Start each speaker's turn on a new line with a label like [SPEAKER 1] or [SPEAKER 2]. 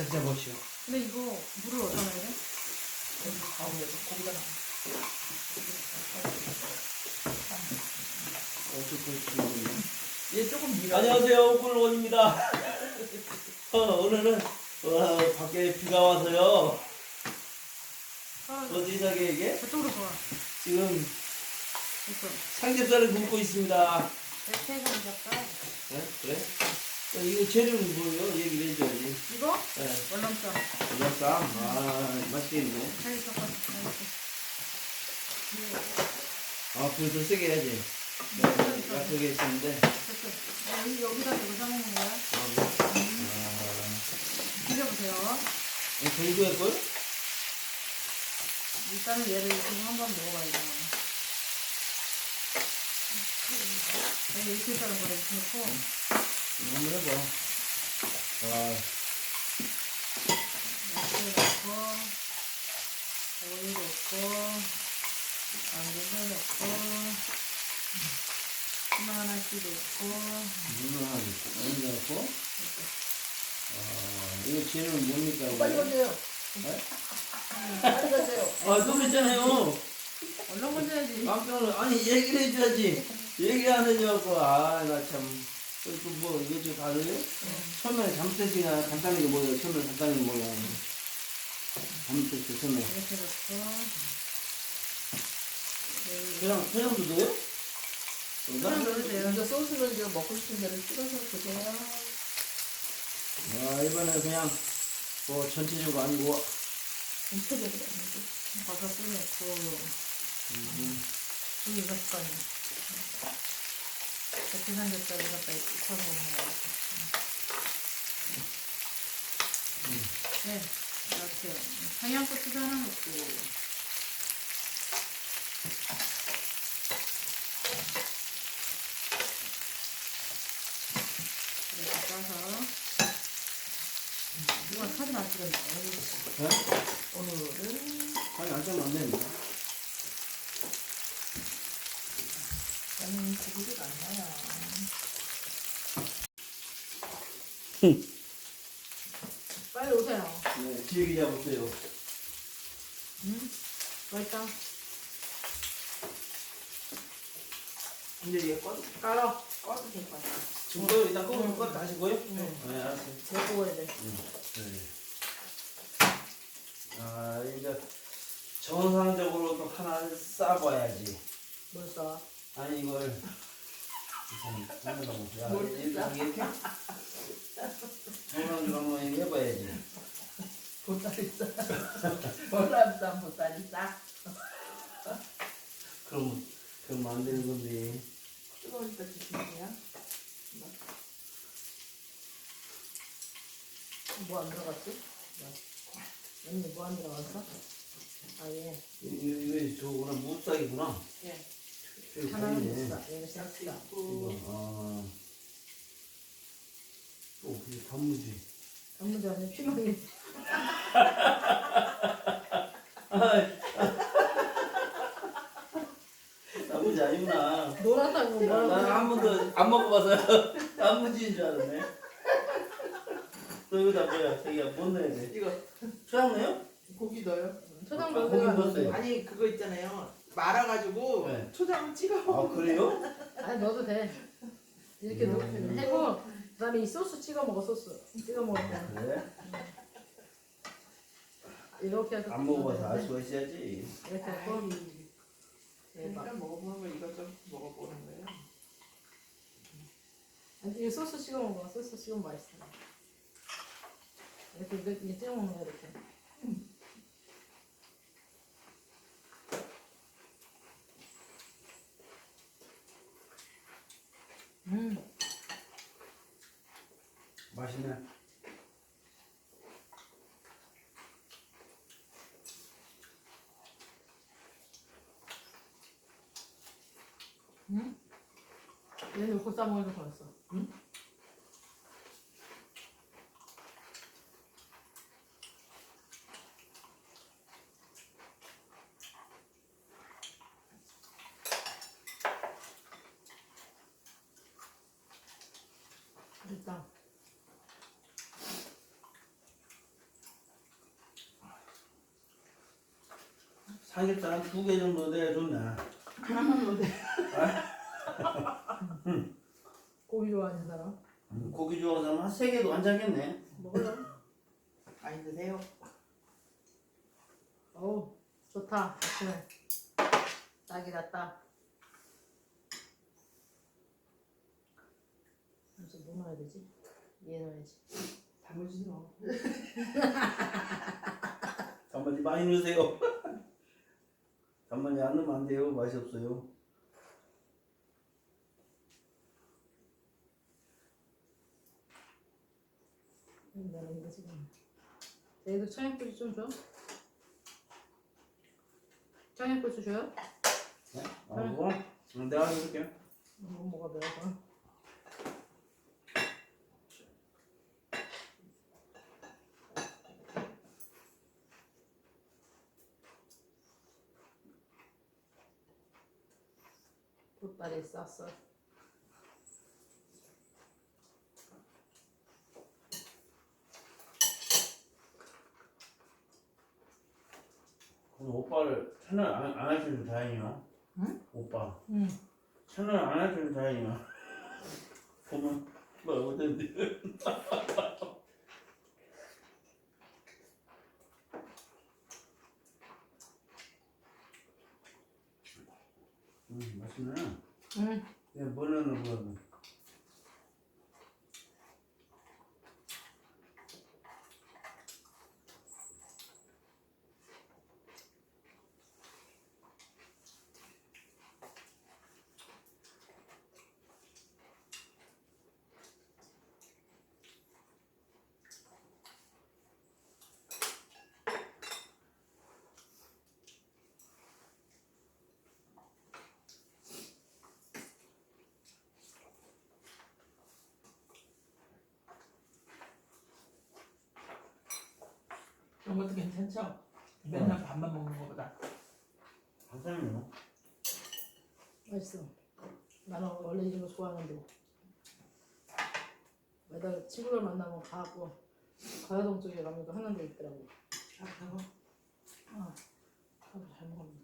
[SPEAKER 1] 바짝 잡으시오.
[SPEAKER 2] 근데 이거 물을 어디다 넣어야 돼?
[SPEAKER 3] 가운데서 고기다 놔. 얘 조금 밀어.
[SPEAKER 1] 안녕하세요, 꿀원입니다. 어, 오늘은 와, 밖에 비가 와서요.
[SPEAKER 2] 아,
[SPEAKER 1] 어디사게 이게
[SPEAKER 2] 저쪽으로 가.
[SPEAKER 1] 지금
[SPEAKER 2] 됐어.
[SPEAKER 1] 삼겹살을 굽고 있습니다.
[SPEAKER 2] 이렇게 해서 잡다.
[SPEAKER 1] 네? 그래? 어, 이거 재료는 뭐예요? 얘기를 해줘야지.
[SPEAKER 2] 이거?
[SPEAKER 1] 네.
[SPEAKER 2] 월남쌈.
[SPEAKER 1] 물쌈 아, 맛있겠네.
[SPEAKER 2] 섞어서 이렇게.
[SPEAKER 1] 아, 불더 세게 해야지. 네, 했었는데.
[SPEAKER 2] 됐어. 아, 여기, 여기다 대고 싸먹는 거야.
[SPEAKER 1] 아,
[SPEAKER 2] 드셔보세요.
[SPEAKER 1] 이 동구의 걸?
[SPEAKER 2] 일단은 얘를 지금 한번 먹어봐야죠. 여기 이렇게 자른 거를 이렇게 넣고.
[SPEAKER 1] 한번 해봐. 아,
[SPEAKER 2] 야채 넣고, 오이 넣고, 당근도 넣고, 하나 하나씩 넣고,
[SPEAKER 1] 물을 하나 넣고, 물을 넣고. 아, 이거 재료는 뭡니까?
[SPEAKER 3] 빨리 건져요.
[SPEAKER 1] 네?
[SPEAKER 3] 빨리 건져요.
[SPEAKER 1] 아, 좀 했잖아요.
[SPEAKER 2] 얼른 건져야지.
[SPEAKER 1] 깜짝 놀라. 아니, 얘기를 해줘야지. 얘기 안 해줘갖고, 아, 나 참. 그, 그 뭐, 이거 좀 다르요? 처음에 잘못했으니까 간단하게 뭐예요? 처음에 간단하게 뭐야? 잘못했어, 처음에.
[SPEAKER 2] 이렇게 넣고, 네,
[SPEAKER 1] 그냥, 그냥도 넣어요?
[SPEAKER 2] 그냥 돼요.
[SPEAKER 3] 이제 소스는 이제 먹고 싶은 대로 찍어서 드세요.
[SPEAKER 1] 아, 이번에 그냥, 뭐, 전체적으로 아니고,
[SPEAKER 3] 전체적으로.
[SPEAKER 2] 버섯도 넣고,
[SPEAKER 1] 음,
[SPEAKER 2] 좀 아니야. 이렇게 삼겹살을 갖다 익혀서 먹는 거 같아. 네, 이렇게. 청양고추도 하나 넣고. 이렇게 짜서. 이거 사진 안 찍었나?
[SPEAKER 1] 네?
[SPEAKER 3] 오늘은
[SPEAKER 1] 아니, 안안
[SPEAKER 3] 나는 고기가 안 나요.
[SPEAKER 2] 빨리 오세요.
[SPEAKER 1] 네, 기획이 잡았어요.
[SPEAKER 2] 응? 맛있다.
[SPEAKER 3] 이제 얘 꺼도,
[SPEAKER 2] 깔아.
[SPEAKER 3] 꺼도 될 것 같아.
[SPEAKER 1] 지금 거요? 이따 꺼볼 거 다시 거요?
[SPEAKER 3] 네.
[SPEAKER 1] 네, 알았어요.
[SPEAKER 3] 내 먹어야 돼.
[SPEAKER 1] 네. 아, 이제 정상적으로 또 하나 싸봐야지.
[SPEAKER 3] 뭘 써?
[SPEAKER 1] 아니 이걸 참, 하려고. 야,
[SPEAKER 3] 뭘
[SPEAKER 1] 이렇게
[SPEAKER 3] 싸?
[SPEAKER 1] 이렇게 정상적으로 한번 해봐야지.
[SPEAKER 3] 보따리 싸. 월남쌈 보따리 싸.
[SPEAKER 1] 그럼 그럼 안 되는 건데.
[SPEAKER 3] 뜨거우니까 드시면 뭐안 들어갔지? 언니 뭐 안 들어갔어? 아 예.
[SPEAKER 1] 이거 이거 저거구나 무쌍이구나.
[SPEAKER 3] 예. 하나는. 못 사. 얘는 싹다.
[SPEAKER 1] 이거 아. 또 그게 단무지.
[SPEAKER 3] 전부 다 피망이.
[SPEAKER 1] 단무지 아니구나.
[SPEAKER 3] 노랗다고 뭐라고.
[SPEAKER 1] 나는 한 번도 안 먹어봐서 단무지인 줄 알았네. 너 여기다 뭐야? 자기야 못 넣어야 돼.
[SPEAKER 3] 이거
[SPEAKER 1] 초장 넣어요?
[SPEAKER 3] 고기 넣어요?
[SPEAKER 2] 초장
[SPEAKER 1] 아, 고기
[SPEAKER 2] 돼.
[SPEAKER 1] 넣었어요.
[SPEAKER 3] 아니 그거 있잖아요. 말아가지고
[SPEAKER 1] 네.
[SPEAKER 3] 초장 찍어
[SPEAKER 1] 아
[SPEAKER 3] 먹으면
[SPEAKER 1] 그래요?
[SPEAKER 2] 아니 넣어도 돼. 이렇게
[SPEAKER 1] 음.
[SPEAKER 2] 넣으면 해고 그다음에 이 소스 찍어 먹어 소스. 찍어 먹을 때
[SPEAKER 1] 그래?
[SPEAKER 2] 이렇게 해서
[SPEAKER 1] 안 먹어봐서 알 수가 있어야지.
[SPEAKER 2] 이렇게 하고
[SPEAKER 3] 일단 먹어보는 거 이거 좀 먹어보는 거예요.
[SPEAKER 2] 아니, 이 소스 찍어 먹어. 소스 찍어 먹으면 맛있어. 이렇게 이렇게, 이렇게 찍어 먹는 거 이렇게. 응? 얘는 요거 싸먹어서 버렸어. 응?
[SPEAKER 1] 맛있다. 사겠다 두 개 정도 내줬네.
[SPEAKER 2] 하나만 더 돼. 고기 좋아하는 사람
[SPEAKER 1] 음, 고기 좋아하면 한세 개도 괜찮겠네.
[SPEAKER 2] 먹을래?
[SPEAKER 3] 많이 드세요.
[SPEAKER 2] 어우 좋다 아침에 딱이다 딱 무슨 뭐 넣어야 되지? 얘 넣어야지
[SPEAKER 3] 담으시죠.
[SPEAKER 1] 단무지 많이 넣으세요. 단무지 안 넣으면 안 돼요. 맛이 없어요.
[SPEAKER 2] 나는 이거 지금 얘도 청양고추 좀 줘? 청양고추 줘요?
[SPEAKER 1] 네? 아? 응, 내가 해줄게.
[SPEAKER 2] 뭐 뭐가 매워 서 굿발에 쌌어
[SPEAKER 1] 오늘 오빠를 채널 안, 안 하시는 다행이야.
[SPEAKER 2] 응?
[SPEAKER 1] 오빠.
[SPEAKER 2] 응
[SPEAKER 1] 채널 안 하시는 다행이야. 보면 뭐 어떤데? 음 맛있네.
[SPEAKER 2] 응.
[SPEAKER 1] 야, 뭐 넣는 거야?
[SPEAKER 3] 그런 것도 괜찮죠? 맨날 밥만 먹는 것보다.
[SPEAKER 1] 괜찮네요.
[SPEAKER 2] 맛있어 나는 원래 이런 거 좋아하는데 매달 친구들 만나면 가고 가야동 쪽에 가면 또 하는 데 있더라고
[SPEAKER 3] 아, 그거?
[SPEAKER 2] 아, 밥을 잘 먹었네